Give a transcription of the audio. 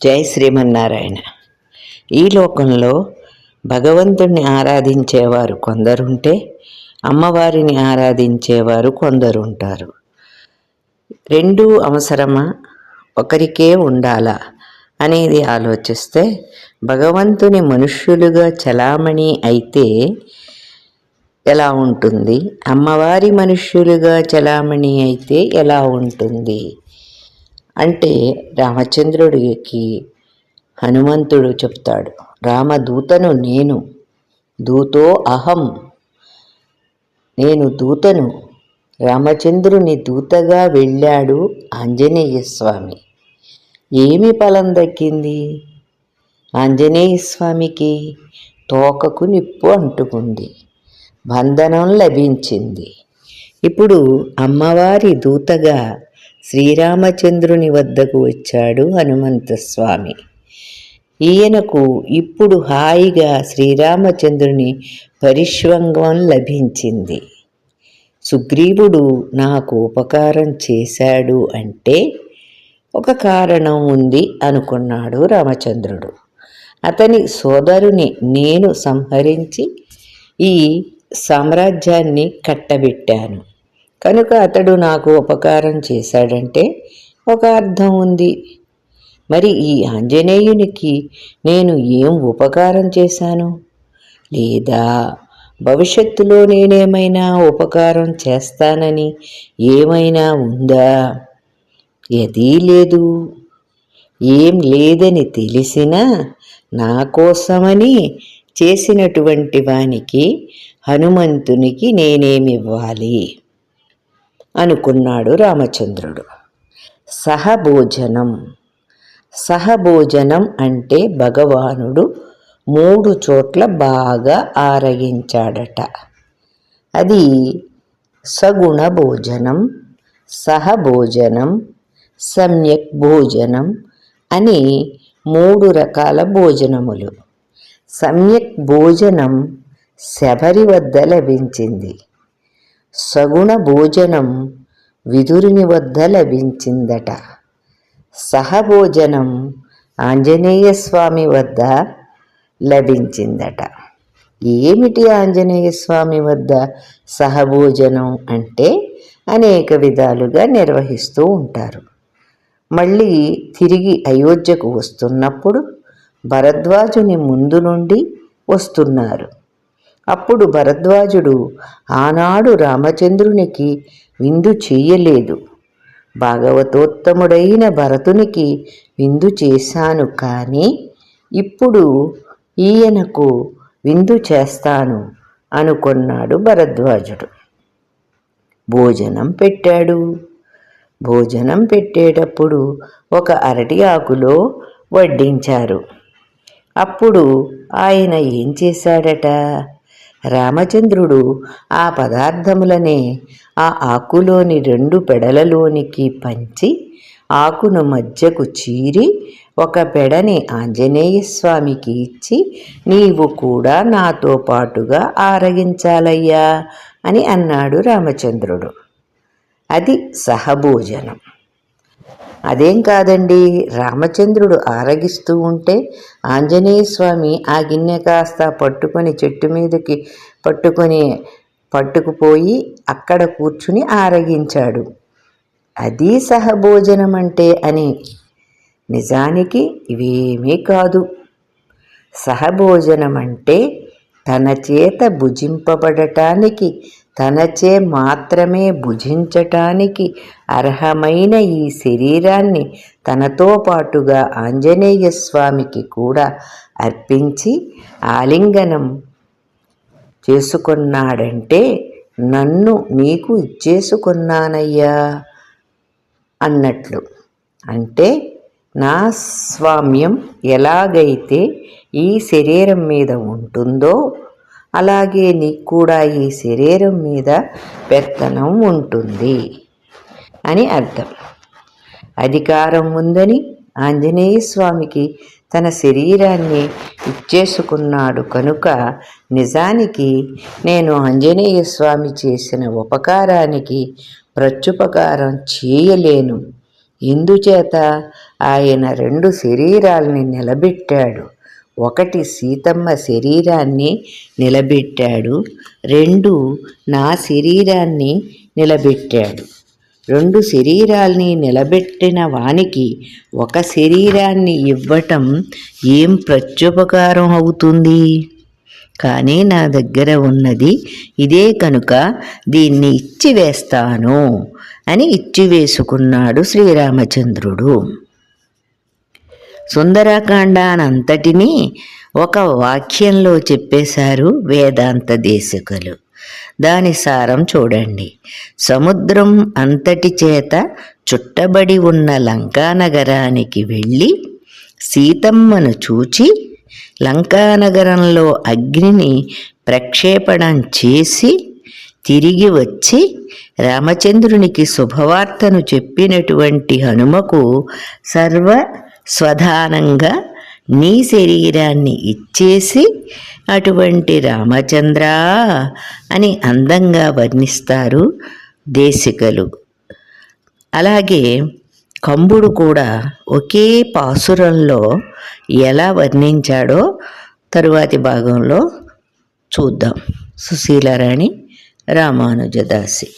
జై శ్రీమన్నారాయణ. ఈ లోకంలో భగవంతుణ్ణి ఆరాధించేవారు కొందరుంటే అమ్మవారిని ఆరాధించేవారు కొందరుంటారు. రెండూ అవసరమా? ఒకరికే ఉండాలా? అనేది ఆలోచిస్తే భగవంతుని మనుష్యులుగా చలామణి అయితే ఎలా ఉంటుంది? అమ్మవారి మనుష్యులుగా చలామణి అయితే ఎలా ఉంటుంది? అంటే రామచంద్రుడికి హనుమంతుడు చెప్తాడు రామదూతను నేను దూతో అహం నేను దూతను రామచంద్రుని దూతగా వెళ్ళాడు ఆంజనేయ స్వామి ఏమి ఫలం దక్కింది? ఆంజనేయ స్వామికి తోకకు నిప్పు అంటుకుంది బంధనం లభించింది. ఇప్పుడు అమ్మవారి దూతగా శ్రీరామచంద్రుని వద్దకు వచ్చాడు హనుమంతస్వామి. ఈయనకు ఇప్పుడు హాయిగా శ్రీరామచంద్రుని పరిష్వంగం లభించింది. సుగ్రీవుడు నాకు ఉపకారం చేశాడు అంటే ఒక కారణం ఉంది అనుకున్నాడు రామచంద్రుడు. అతని సోదరుని నేను సంహరించి ఈ సామ్రాజ్యాన్ని కట్టబెట్టాను. కనుక అతడు నాకు ఉపకారం చేశాడంటే ఒక అర్థం ఉంది. మరి ఈ ఆంజనేయునికి నేను ఏం ఉపకారం చేశాను? లేదా భవిష్యత్తులో నేనేమైనా ఉపకారం చేస్తానని ఏమైనా ఉందా? ఎదీ లేదు. ఏం లేదని తెలిసినా నా కోసమని చేసినటువంటి వానికి హనుమంతునికి నేనేమివ్వాలి? అనుకున్నాడు రామచంద్రుడు. సహభోజనం. సహభోజనం అంటే భగవానుడు మూడు చోట్ల బాగా ఆరగించాడట. అది సగుణ భోజనం సహభోజనం సమ్యక్ భోజనం అని మూడు రకాల భోజనములు. సమ్యక్ భోజనం శబరి వద్ద లభించింది. సగుణ భోజనం విదురుని వద్ద లభించిందట. సహభోజనం ఆంజనేయ స్వామి వద్ద లభించిందట. ఏమిటి ఆంజనేయ స్వామి వద్ద సహభోజనం అంటే? అనేక విధాలుగా నిర్వహిస్తూ ఉంటారు. మళ్ళీ తిరిగి అయోధ్యకు వస్తున్నప్పుడు భరద్వాజుని ముందు నుండి వస్తున్నారు. అప్పుడు భరద్వాజుడు ఆనాడు రామచంద్రునికి విందు చేయలేదు. భాగవతోత్తముడైన భరతునికి విందు చేశాను కానీ ఇప్పుడు ఈయనకు విందు చేస్తాను అనుకున్నాడు భరద్వాజుడు. భోజనం పెట్టాడు. భోజనం పెట్టేటప్పుడు ఒక అరటి ఆకులో వడ్డించారు. అప్పుడు ఆయన ఏం చేశాడట? రామచంద్రుడు ఆ పదార్థములనే ఆ ఆకులోని రెండు పెడలలోనికి పంచి ఆకును మధ్యకు చీరి ఒక పెడని ఆంజనేయ స్వామికి ఇచ్చి నీవు కూడా నాతో పాటుగా ఆరగించాలయ్యా అని అన్నాడు రామచంద్రుడు. అది సహభోజనం. అదేం కాదండి. రామచంద్రుడు ఆరగిస్తూ ఉంటే ఆంజనేయ స్వామి ఆ గిన్నె కాస్త పట్టుకొని చెట్టు మీదకి పట్టుకొని పట్టుకుపోయి అక్కడ కూర్చుని ఆరగించాడు. అది సహభోజనం అంటే అని. నిజానికి ఇవేమీ కాదు. సహభోజనం అంటే తన చేత భుజింపబడటానికి తనచే మాత్రమే భుజించటానికి అర్హమైన ఈ శరీరాన్ని తనతో పాటుగా ఆంజనేయ స్వామికి కూడా అర్పించి ఆలింగనం చేసుకున్నాడంటే నన్ను నీకు ఇచ్చేసుకున్నానయ్యా అన్నట్లు. అంటే నా స్వామ్యం ఎలాగైతే ఈ శరీరం మీద ఉంటుందో అలాగే నీకు కూడా ఈ శరీరం మీద పెత్తనం ఉంటుంది అని అర్థం. అధికారం ఉందని ఆంజనేయ స్వామికి తన శరీరాన్ని ఇచ్చేసుకున్నాడు కనుక నిజానికి నేను ఆంజనేయ స్వామి చేసిన ఉపకారానికి ప్రత్యుపకారం చేయలేను. ఎందుచేత ఆయన రెండు శరీరాల్ని నిలబెట్టాడు. ఒకటి సీతమ్మ శరీరాన్ని నిలబెట్టాడు రెండు నా శరీరాన్ని నిలబెట్టాడు. రెండు శరీరాల్ని నిలబెట్టిన వానికి ఒక శరీరాన్ని ఇవ్వటం ఏం ప్రత్యుపకారం అవుతుంది? కానీ నా దగ్గర ఉన్నది ఇదే కనుక దీన్ని ఇచ్చివేస్తాను అని ఇచ్చివేసుకున్నాడు శ్రీరామచంద్రుడు. సుందరకాండానంతటినీ ఒక వాక్యంలో చెప్పేశారు వేదాంత దేశకులు. దాని సారం చూడండి. సముద్రం అంతటి చేత చుట్టబడి ఉన్న లంకానగరానికి వెళ్ళి సీతమ్మను చూచి లంకానగరంలో అగ్నిని ప్రక్షేపణం చేసి తిరిగి వచ్చి రామచంద్రునికి శుభవార్తను చెప్పినటువంటి హనుమకు సర్వ స్వధానంగా నీ శరీరాన్ని ఇచ్చేసి అటువంటి రామచంద్ర అని అందంగా వర్ణిస్తారు దేశికలు. అలాగే కంబుడు కూడా ఒకే పాసురంలో ఎలా వర్ణించాడో తరువాతి భాగంలో చూద్దాం. సుశీలారాణి రామానుజదాసి.